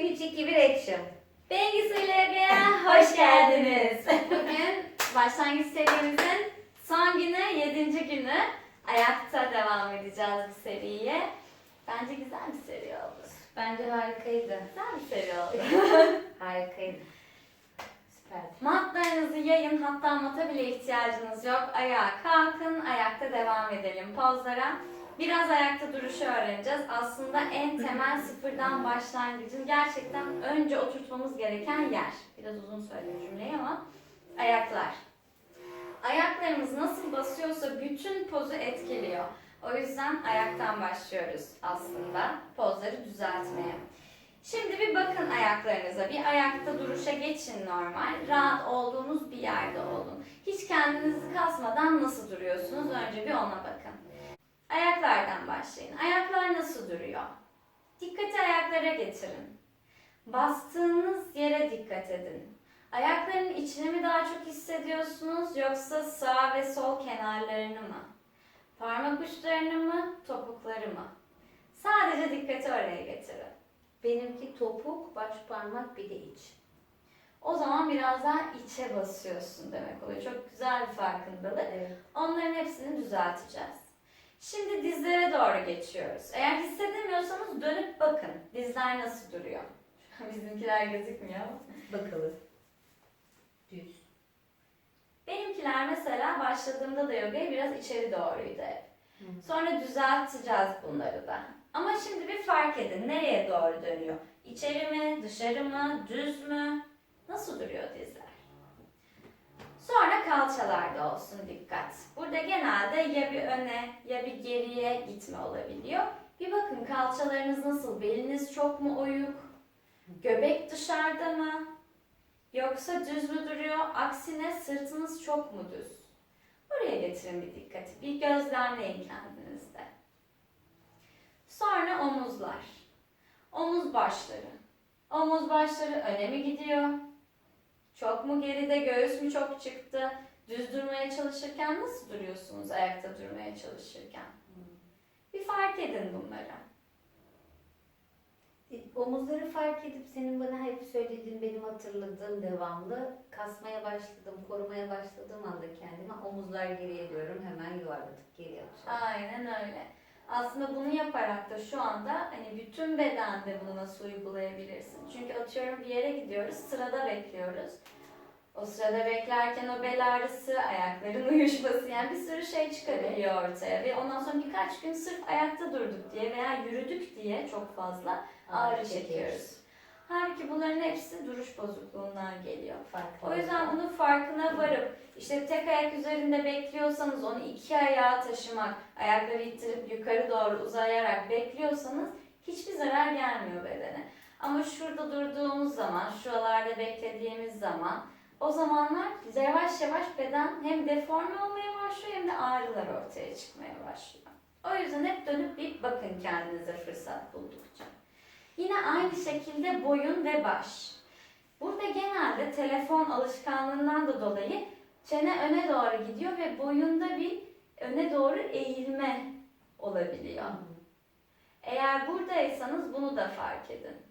3, 2, 1 action. Bengi Süleyge'ye hoş geldiniz. Bugün başlangıç serimizin son günü, yedinci günü. Ayakta devam edeceğiz bu seriye. Bence güzel bir seri oldu. Bence harikaydı. Güzel bir seri oldu. Harikaydı. Süperdi. Matlarınızı yayın, hatta mata bile ihtiyacınız yok. Ayağa kalkın, ayakta devam edelim pozlara. Biraz ayakta duruşu öğreneceğiz. Aslında en temel sıfırdan başlangıcın gerçekten önce oturtmamız gereken yer. Biraz uzun söyledim cümleyi ama ayaklar. Ayaklarımız nasıl basıyorsa bütün pozu etkiliyor. O yüzden ayaktan başlıyoruz aslında pozları düzeltmeye. Şimdi bir bakın ayaklarınıza. Bir ayakta duruşa geçin normal. Rahat olduğunuz bir yerde olun. Hiç kendinizi kasmadan nasıl duruyorsunuz? Önce bir ona bakın. Ayaklardan başlayın. Ayaklar nasıl duruyor? Dikkati ayaklara getirin. Bastığınız yere dikkat edin. Ayakların içini mi daha çok hissediyorsunuz yoksa sağ ve sol kenarlarını mı? Parmak uçlarını mı, topukları mı? Sadece dikkati oraya getirin. Benimki topuk, baş parmak bir de iç. O zaman biraz daha içe basıyorsun demek oluyor. Çok güzel bir farkındalık. Evet. Onların hepsini düzelteceğiz. Şimdi dizlere doğru geçiyoruz. Eğer hissedemiyorsanız dönüp bakın. Dizler nasıl duruyor? Bizimkiler gözükmüyor ama. Bakalım. Düz. Benimkiler mesela başladığımda da yogaya biraz içeri doğruydu. Sonra düzelteceğiz bunları da. Ama şimdi bir fark edin. Nereye doğru dönüyor? İçeri mi, dışarı mı, düz mü? Nasıl duruyor dizler? Sonra kalçalarda olsun dikkat. Burada genelde ya bir öne ya bir geriye gitme olabiliyor. Bir bakın kalçalarınız nasıl? Beliniz çok mu oyuk? Göbek dışarıda mı? Yoksa düz mü duruyor? Aksine sırtınız çok mu düz? Buraya getirin bir dikkati. Bir gözlemleyin kendinizde. Sonra omuzlar. Omuz başları. Omuz başları öne mi gidiyor? Çok mu geride? Göğüs mü çok çıktı? Düz durmaya çalışırken nasıl duruyorsunuz ayakta durmaya çalışırken? Bir fark edin bunları. E, Omuzları fark edip senin bana hep söylediğin, benim hatırladığım devamlı kasmaya başladım, korumaya başladığım anda kendime omuzlar geriye diyorum, hemen yuvarlatıp geriye atıyorum. Aynen öyle. Aslında bunu yaparak da şu anda hani bütün bedende bunu nasıl uygulayabilirsin? Çünkü atıyorum bir yere gidiyoruz, sırada bekliyoruz. O sırada beklerken o bel ağrısı, ayakların uyuşması yani bir sürü şey çıkabiliyor ortaya. Ve ondan sonra birkaç gün sırf ayakta durduk diye veya yürüdük diye çok fazla ağrı çekiyoruz. Halbuki bunların hepsi duruş bozukluğundan geliyor. Farklı. O yüzden bunun farkına varıp işte tek ayak üzerinde bekliyorsanız onu iki ayağa taşımak, ayakları ittirip yukarı doğru uzayarak bekliyorsanız hiçbir zarar gelmiyor bedene. Ama şurada durduğumuz zaman, şuralarda beklediğimiz zaman o zamanlar yavaş yavaş beden hem deforme olmaya başlıyor hem de ağrılar ortaya çıkmaya başlıyor. O yüzden hep dönüp bir bakın kendinize fırsat buldukça. Yine aynı şekilde boyun ve baş. Burada genelde telefon alışkanlığından da dolayı çene öne doğru gidiyor ve boyunda bir öne doğru eğilme olabiliyor. Eğer buradaysanız bunu da fark edin.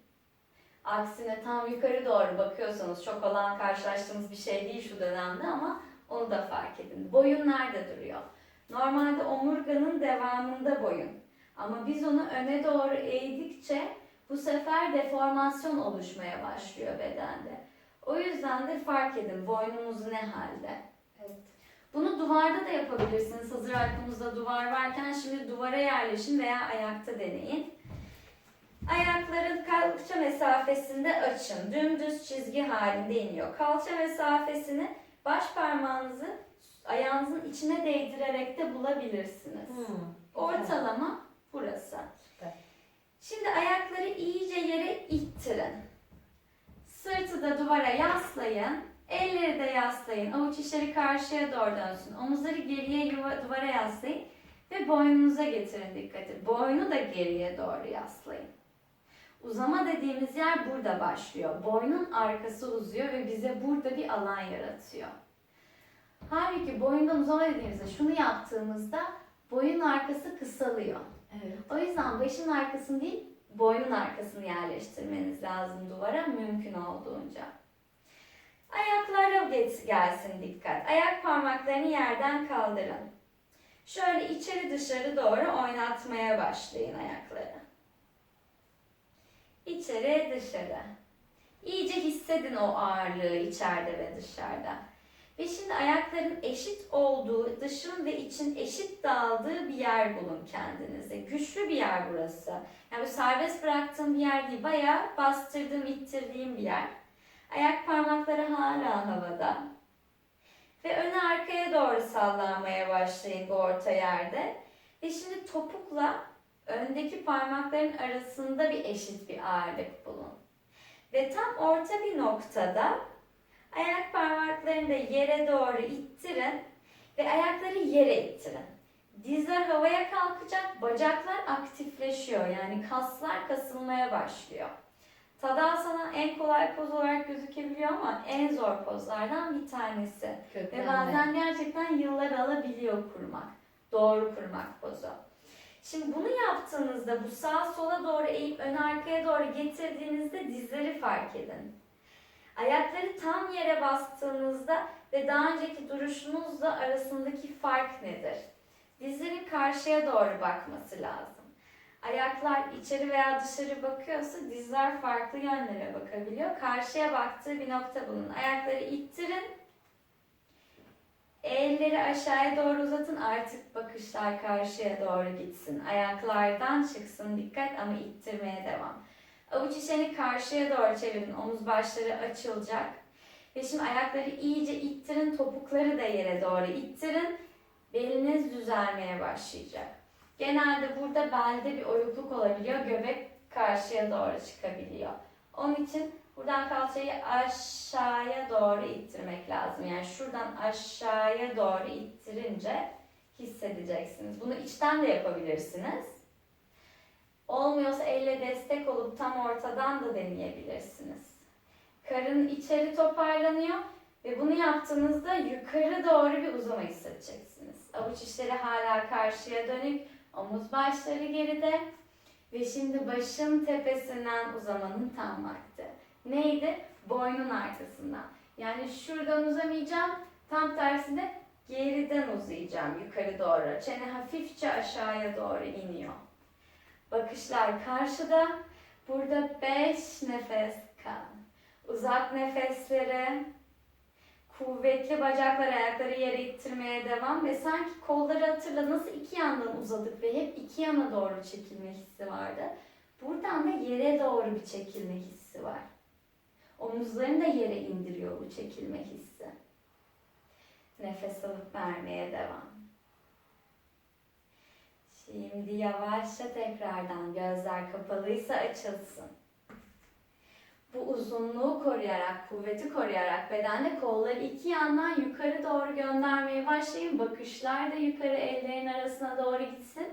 Aksine tam yukarı doğru bakıyorsanız çok olan karşılaştığımız bir şey değil şu dönemde ama onu da fark edin. Boyun nerede duruyor? Normalde omurganın devamında boyun. Ama biz onu öne doğru eğdikçe bu sefer deformasyon oluşmaya başlıyor bedende. O yüzden de fark edin boynumuz ne halde. Evet. Bunu duvarda da yapabilirsiniz. Hazır arkamızda duvar varken şimdi duvara yerleşin veya ayakta deneyin. Ayakların kalça mesafesinde açın. Dümdüz çizgi halinde iniyor. Kalça mesafesini baş parmağınızı ayağınızın içine değdirerek de bulabilirsiniz. Hmm. Ortalama burası. Süper. Şimdi ayakları iyice yere ittirin. Sırtı da duvara yaslayın. Elleri de yaslayın. Avuç içleri karşıya doğru dönsün. Omuzları geriye yuva- duvara yaslayın. Ve boynunuza getirin dikkati. Boynu da geriye doğru yaslayın. Uzama dediğimiz yer burada başlıyor. Boynun arkası uzuyor ve bize burada bir alan yaratıyor. Halbuki boyundan uzama dediğimizde şunu yaptığımızda boyun arkası kısalıyor. Evet. O yüzden başın arkasını değil, boynun arkasını yerleştirmeniz lazım duvara mümkün olduğunca. Ayaklara gelsin dikkat. Ayak parmaklarını yerden kaldırın. Şöyle içeri dışarı doğru oynatmaya başlayın ayakları. İçeri dışarı. İyice hissedin o ağırlığı içeride ve dışarıda. Ve şimdi ayakların eşit olduğu, dışın ve için eşit dağıldığı bir yer bulun kendinize. Güçlü bir yer burası. Yani serbest bıraktığım bir yer değil, bayağı bastırdığım, ittirdiğim bir yer. Ayak parmakları hala havada. Ve öne arkaya doğru sallanmaya başlayın bu orta yerde. Ve şimdi topukla öndeki parmakların arasında bir eşit bir ağırlık bulun. Ve tam orta bir noktada ayak parmaklarını da yere doğru ittirin ve ayakları yere ittirin. Dizler havaya kalkacak, bacaklar aktifleşiyor yani kaslar kasılmaya başlıyor. Tadasana en kolay poz olarak gözükebiliyor ama en zor pozlardan bir tanesi. Ve Köklenme. bazen gerçekten yıllar alabiliyor kurmak. Doğru kurmak pozu. Şimdi bunu yaptığınızda bu sağa sola doğru eğip ön arkaya doğru getirdiğinizde dizleri fark edin. Ayakları tam yere bastığınızda ve daha önceki duruşunuzla arasındaki fark nedir? Dizlerin karşıya doğru bakması lazım. Ayaklar içeri veya dışarı bakıyorsa dizler farklı yönlere bakabiliyor. Karşıya baktığı bir nokta bulun. Ayakları ittirin. Elleri aşağıya doğru uzatın. Artık bakışlar karşıya doğru gitsin. Ayaklardan çıksın. Dikkat ama ittirmeye devam. Avuç içini karşıya doğru çevirin. Omuz başları açılacak. Ve şimdi ayakları iyice ittirin. Topukları da yere doğru ittirin. Beliniz düzelmeye başlayacak. Genelde burada belde bir oyukluk olabiliyor. Göbek karşıya doğru çıkabiliyor. Onun için buradan kalçayı aşağıya doğru ittirmek lazım. Yani şuradan aşağıya doğru ittirince hissedeceksiniz. Bunu içten de yapabilirsiniz. Olmuyorsa elle destek olup tam ortadan da deneyebilirsiniz. Karın içeri toparlanıyor ve bunu yaptığınızda yukarı doğru bir uzama hissedeceksiniz. Avuç içleri hala karşıya dönük, omuz başları geride ve şimdi başın tepesinden uzamanın tam vakti. Neydi? Boynun arkasından. Yani şuradan uzamayacağım, tam tersine geriden uzayacağım yukarı doğru. Çene hafifçe aşağıya doğru iniyor. Bakışlar karşıda. Burada 5 nefes kal. Uzak nefeslere. Kuvvetli bacaklar ayakları yere ittirmeye devam ve sanki kolları hatırla nasıl iki yandan uzadık ve hep iki yana doğru çekilme hissi vardı. Buradan da yere doğru bir çekilme hissi var. Omuzlarını da yere indiriyor bu çekilme hissi. Nefes alıp vermeye devam. Şimdi yavaşça tekrardan gözler kapalıysa açılsın. Bu uzunluğu koruyarak, kuvveti koruyarak bedende kolları iki yandan yukarı doğru göndermeye başlayın. Bakışlar da yukarı ellerin arasına doğru gitsin.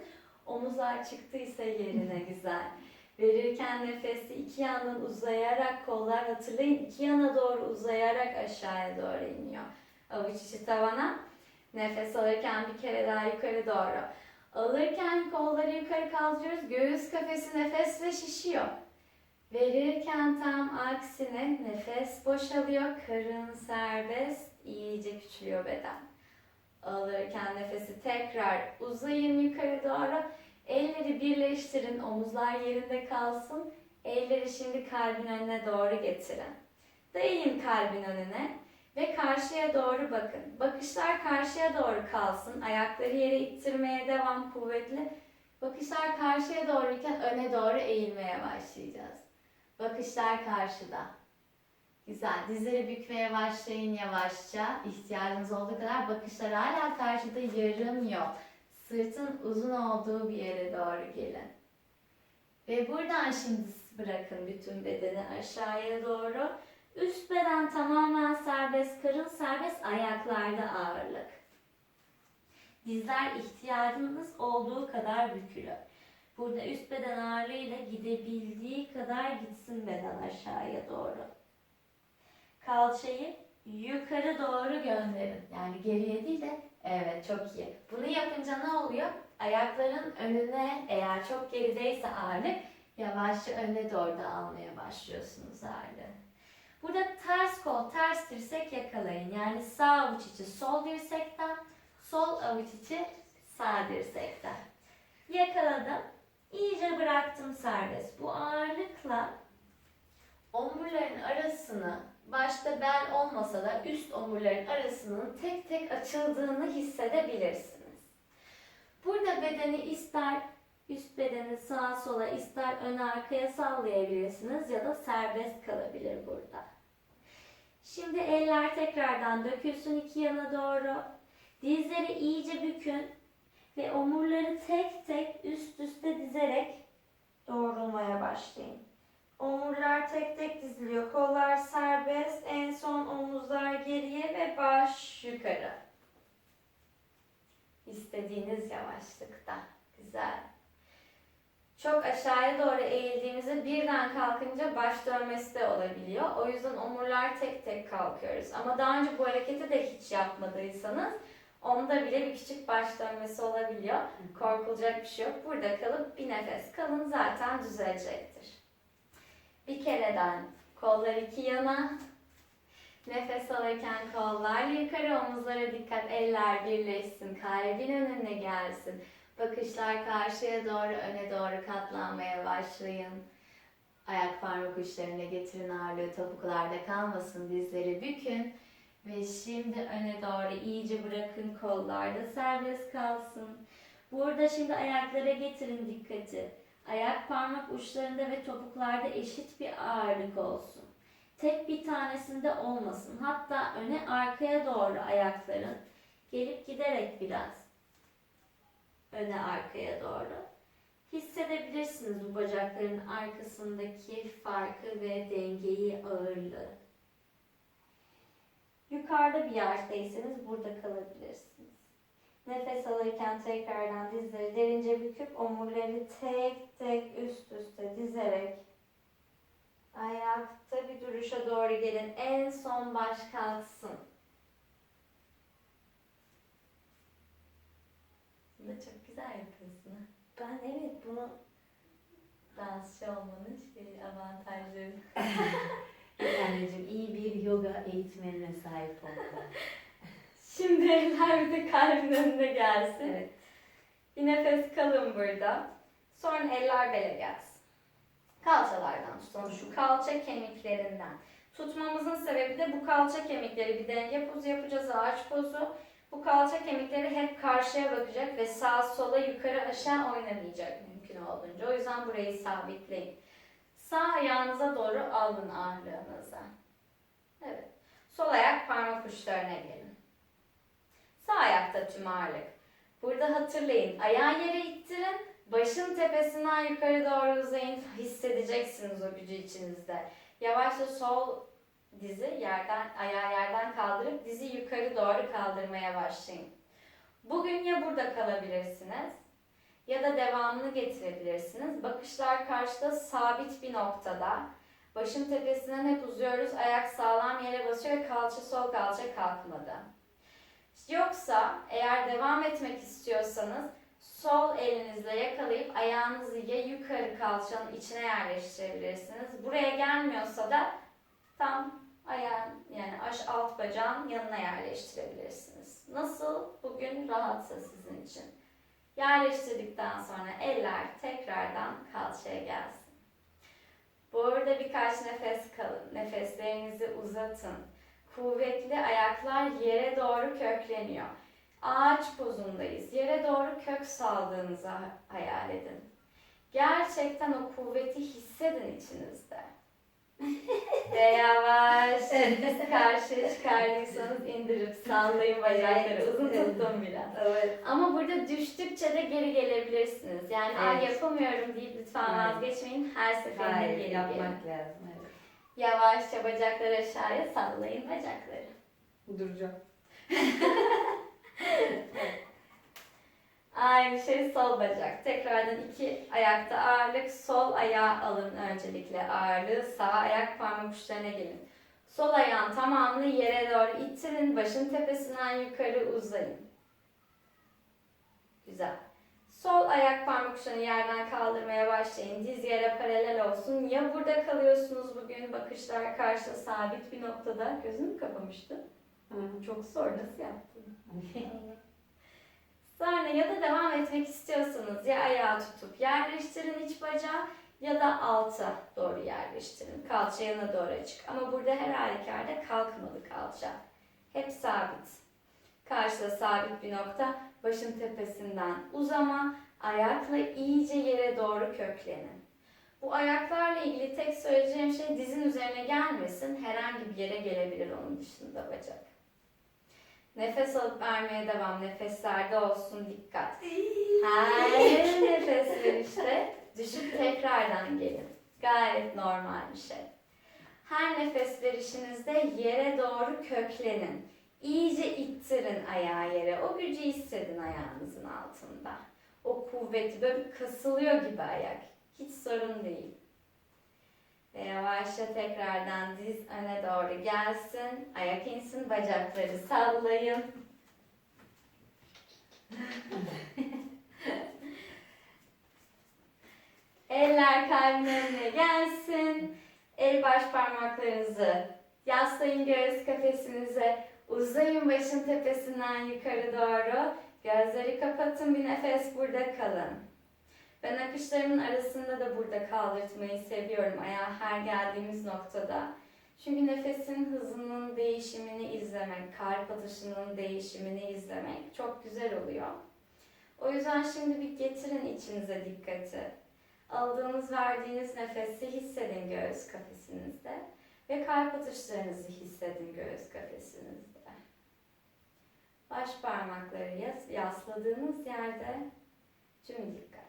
Omuzlar çıktıysa yerine güzel. Verirken nefesi iki yandan uzayarak kollar hatırlayın iki yana doğru uzayarak aşağıya doğru iniyor. Avuç içi tavana. Nefes alırken bir kere daha yukarı doğru. Alırken kolları yukarı kaldırıyoruz. Göğüs kafesi nefesle şişiyor. Verirken tam aksine nefes boşalıyor. Karın serbest. iyice küçülüyor beden. Alırken nefesi tekrar uzayın yukarı doğru. Elleri birleştirin. Omuzlar yerinde kalsın. Elleri şimdi kalbin önüne doğru getirin. Dayayın kalbin önüne. Ve karşıya doğru bakın. Bakışlar karşıya doğru kalsın. Ayakları yere ittirmeye devam kuvvetli. Bakışlar karşıya doğruyken öne doğru eğilmeye başlayacağız. Bakışlar karşıda. Güzel. Dizleri bükmeye başlayın yavaşça. İhtiyacınız olduğu kadar bakışlar hala karşıda yarım yol. Sırtın uzun olduğu bir yere doğru gelin. Ve buradan şimdi bırakın bütün bedeni aşağıya doğru. Üst beden tamamen serbest, karın serbest, ayaklarda ağırlık. Dizler ihtiyacınız olduğu kadar bükülü. Burada üst beden ağırlığıyla gidebildiği kadar gitsin beden aşağıya doğru. Kalçayı yukarı doğru gönderin. Yani geriye değil de evet çok iyi. Bunu yapınca ne oluyor? Ayakların önüne eğer çok gerideyse ağırlık Yavaşça öne doğru da almaya başlıyorsunuz ağırlığı. Burada ters kol, ters dirsek yakalayın. Yani sağ avuç içi sol dirsekten, sol avuç içi sağ dirsekten. Yakaladım. İyice bıraktım serbest. Bu ağırlıkla omurların arasını başta bel olmasa da üst omurların arasının tek tek açıldığını hissedebilirsiniz. Burada bedeni ister üst bedeni sağa sola ister öne arkaya sallayabilirsiniz ya da serbest kalabilir burada. Şimdi eller tekrardan dökülsün iki yana doğru. Dizleri iyice bükün ve omurları tek tek üst üste dizerek doğrulmaya başlayın. Omurlar tek tek diziliyor. Kollar serbest. En son omuzlar geriye ve baş yukarı. İstediğiniz yavaşlıkta. Güzel. Çok aşağıya doğru eğildiğimizde birden kalkınca baş dönmesi de olabiliyor. O yüzden omurlar tek tek kalkıyoruz. Ama daha önce bu hareketi de hiç yapmadıysanız onda bile bir küçük baş dönmesi olabiliyor. Korkulacak bir şey yok. Burada kalıp bir nefes kalın zaten düzelecektir. Bir kereden kollar iki yana. Nefes alırken kollar yukarı, omuzlara dikkat, eller birleşsin, kalbin önüne gelsin. Bakışlar karşıya doğru, öne doğru katlanmaya başlayın. Ayak parmak uçlarına getirin ağırlığı topuklarda kalmasın, dizleri bükün. Ve şimdi öne doğru iyice bırakın kollarda serbest kalsın. Burada şimdi ayaklara getirin dikkati. Ayak parmak uçlarında ve topuklarda eşit bir ağırlık olsun. Tek bir tanesinde olmasın. Hatta öne arkaya doğru ayakların gelip giderek biraz öne arkaya doğru. Hissedebilirsiniz bu bacakların arkasındaki farkı ve dengeyi, ağırlığı. Yukarıda bir yerdeyseniz burada kalabilirsiniz. Nefes alırken tekrardan dizleri derince büküp omurları tek tek üst üste dizerek ayakta bir duruşa doğru gelin. En son baş kalksın. Bunu çok güzel yapıyorsun. Ben evet bunu dansçı olmanın şey avantajları. Anneciğim iyi bir yoga eğitmenine sahip oldum. Şimdi eller bir de kalbin önüne gelsin. Evet. Bir nefes kalın burada. Sonra eller bele gelsin. Kalçalardan tutalım. Şu kalça kemiklerinden. Tutmamızın sebebi de bu kalça kemikleri bir denge pozu yapacağız. Ağaç pozu. Bu kalça kemikleri hep karşıya bakacak ve sağa sola yukarı aşağı oynamayacak mümkün olduğunca. O yüzden burayı sabitleyin. Sağ ayağınıza doğru alın ağırlığınızı. Evet. Sol ayak parmak uçlarına gelin. Sağ ayakta tüm ağırlık. Burada hatırlayın. Ayağı yere ittirin. Başın tepesinden yukarı doğru uzayın. Hissedeceksiniz o gücü içinizde. Yavaşça sol dizi yerden, ayağı yerden kaldırıp dizi yukarı doğru kaldırmaya başlayın. Bugün ya burada kalabilirsiniz ya da devamını getirebilirsiniz. Bakışlar karşıda sabit bir noktada. Başın tepesinden hep uzuyoruz. Ayak sağlam yere basıyor ve kalça sol kalça kalkmadı. Yoksa eğer devam etmek istiyorsanız sol elinizle yakalayıp ayağınızı ya yukarı kalçanın içine yerleştirebilirsiniz. Buraya gelmiyorsa da tam ayağın yani aş alt bacağın yanına yerleştirebilirsiniz. Nasıl? Bugün rahatsa sizin için. Yerleştirdikten sonra eller tekrardan kalçaya gelsin. Burada birkaç nefes kalın. Nefeslerinizi uzatın. Kuvvetli ayaklar yere doğru kökleniyor. Ağaç pozundayız. Yere doğru kök saldığınızı hayal edin. Gerçekten o kuvveti hissedin içinizde. Ve yavaş karşıya çıkardıysanız indirip sallayın bacakları. Uzun tuttum biraz. Evet. Ama burada düştükçe de geri gelebilirsiniz. Yani Evet. yapamıyorum deyip lütfen vazgeçmeyin. Her seferinde Hayır, geri yapmak gelin. lazım. Evet. Yavaşça bacakları aşağıya sallayın bacakları. Duracağım. Aynı şey sol bacak. Tekrardan iki ayakta ağırlık. Sol ayağı alın öncelikle ağırlığı. Sağ ayak parmak uçlarına gelin. Sol ayağın tamamını yere doğru ittirin. Başın tepesinden yukarı uzayın. Güzel. Sol ayak parmak uçlarını yerden kaldırmaya başlayın. Diz yere paralel olsun. Ya burada kalıyorsunuz bugün bakışlar karşıda sabit bir noktada. Gözünü mü kapamıştın? Çok zor. Nasıl yaptın? Sonra ya da devam etmek istiyorsanız ya ayağı tutup yerleştirin iç bacağı ya da alta doğru yerleştirin. Kalça yana doğru açık. Ama burada her halükarda kalkmadı kalça. Hep sabit. Karşıda sabit bir nokta. Başın tepesinden uzama. Ayakla iyice yere doğru köklenin. Bu ayaklarla ilgili tek söyleyeceğim şey dizin üzerine gelmesin. Herhangi bir yere gelebilir onun dışında bacak. Nefes alıp vermeye devam. Nefeslerde olsun dikkat. Her nefes verişte düşüp tekrardan gelin. Gayet normal bir şey. Her nefes verişinizde yere doğru köklenin. İyice ittirin ayağı yere. O gücü hissedin ayağınızın altında. O kuvveti böyle kasılıyor gibi ayak. Hiç sorun değil. Ve yavaşça tekrardan diz öne doğru gelsin. Ayak insin, bacakları sallayın. Eller kalbin önüne gelsin. El baş parmaklarınızı yaslayın göğüs kafesinize. Uzayın başın tepesinden yukarı doğru. Gözleri kapatın bir nefes burada kalın. Ben akışlarımın arasında da burada kaldırtmayı seviyorum ayağa her geldiğimiz noktada. Çünkü nefesin hızının değişimini izlemek, kalp atışının değişimini izlemek çok güzel oluyor. O yüzden şimdi bir getirin içinize dikkati. Aldığınız, verdiğiniz nefesi hissedin göğüs kafesinizde ve kalp atışlarınızı hissedin göğüs kafesinizde. Baş parmakları yas- yasladığınız yerde tüm dikkat.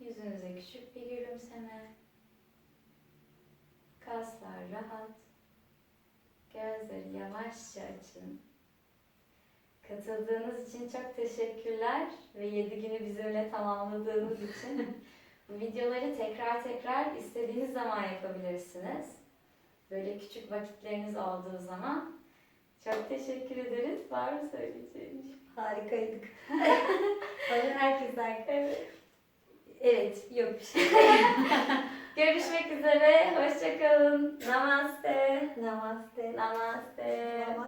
Yüzünüze küçük bir gülümseme. Kaslar rahat. Gözleri yavaşça açın. Katıldığınız için çok teşekkürler ve 7 günü bizimle tamamladığınız için. Videoları tekrar tekrar istediğiniz zaman yapabilirsiniz. Böyle küçük vakitleriniz olduğu zaman. Çok teşekkür ederiz. Var mı söyleyeceğiniz? Harikaydık. Bana herkes harika. Evet. Evet, yok bir şey. Görüşmek üzere. Hoşçakalın. Namaste. Namaste. Namaste. Namaste.